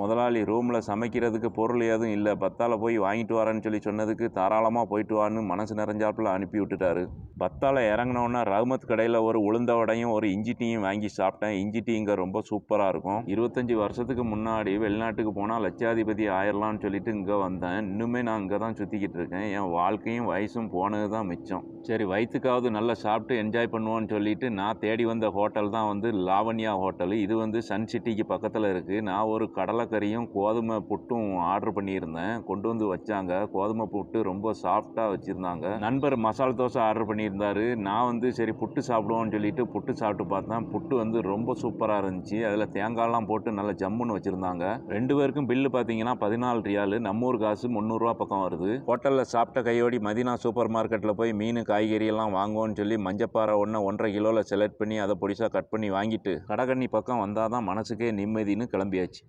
முதலாளி ரூமில் சமைக்கிறதுக்கு பொருள் எதுவும் இல்லை. பத்தால போய் வாங்கிட்டு வரேன்னு சொல்லி சொன்னதுக்கு தாராளமாக போயிட்டு வான்னு மனசு நிறைஞ்சாப்புல அனுப்பி விட்டுட்டாரு. பத்தால இறங்கினோன்னா ரகுமத் கடையில் ஒரு உளுந்த வடையும் ஒரு இஞ்சி டீயும் வாங்கி சாப்பிட்டேன். இஞ்சி டீ இங்கே ரொம்ப சூப்பராக இருக்கும். இருபத்தஞ்சி வருஷத்துக்கு முன்னாடி வெளிநாட்டுக்கு போனால் லட்சாதிபதி ஆயிடலாம்னு சொல்லிட்டு இங்கே வந்தேன். இன்னுமே நான் இங்கே தான் சுற்றிக்கிட்டு இருக்கேன். என் வாழ்க்கையும் வயசும் போனது தான் மிச்சம். சரி வயிற்றுக்காவது நல்லா சாப்பிட்டு என்ஜாய் பண்ணுவோன்னு சொல்லிட்டு நான் தேடி வந்த ஹோட்டல் தான் வந்து லாவண்யா ஹோட்டல். இது வந்து சன் சிட்டிக்கு பக்கத்தில் இருக்குது நான் ஒரு கடலை வாழைக்கறியும் கோதுமை புட்டும் ஆர்டர் பண்ணியிருந்தேன். கொண்டு வந்து வச்சாங்க. கோதுமை புட்டு ரொம்ப சாஃப்டாக வச்சுருந்தாங்க. நண்பர் மசாலா தோசை ஆர்டர் பண்ணியிருந்தாரு. நான் வந்து சரி புட்டு சாப்பிடுவோம்னு சொல்லிட்டு புட்டு சாப்பிட்டு பார்த்தேன். புட்டு வந்து ரொம்ப சூப்பராக இருந்துச்சு. அதில் தேங்காய்லாம் போட்டு நல்லா ஜம்முன்னு வச்சுருந்தாங்க. ரெண்டு பேருக்கும் பில்லு பார்த்தீங்கன்னா பதினாலு ரியாலு. நம்ம ஊர் காசு முந்நூறுரூவா பக்கம் வருது. ஹோட்டலில் சாப்பிட்ட கையோடி மதினா சூப்பர் மார்க்கெட்டில் போய் மீன் காய்கறி எல்லாம் வாங்குவோன்னு சொல்லி மஞ்சப்பாறை ஒன்று ஒன்றரை கிலோவில் செலக்ட் பண்ணி அதை பொடிசாக கட் பண்ணி வாங்கிட்டு கடகண்ணி பக்கம் வந்தால் தான் மனசுக்கே நிம்மதின்னு கிளம்பியாச்சு.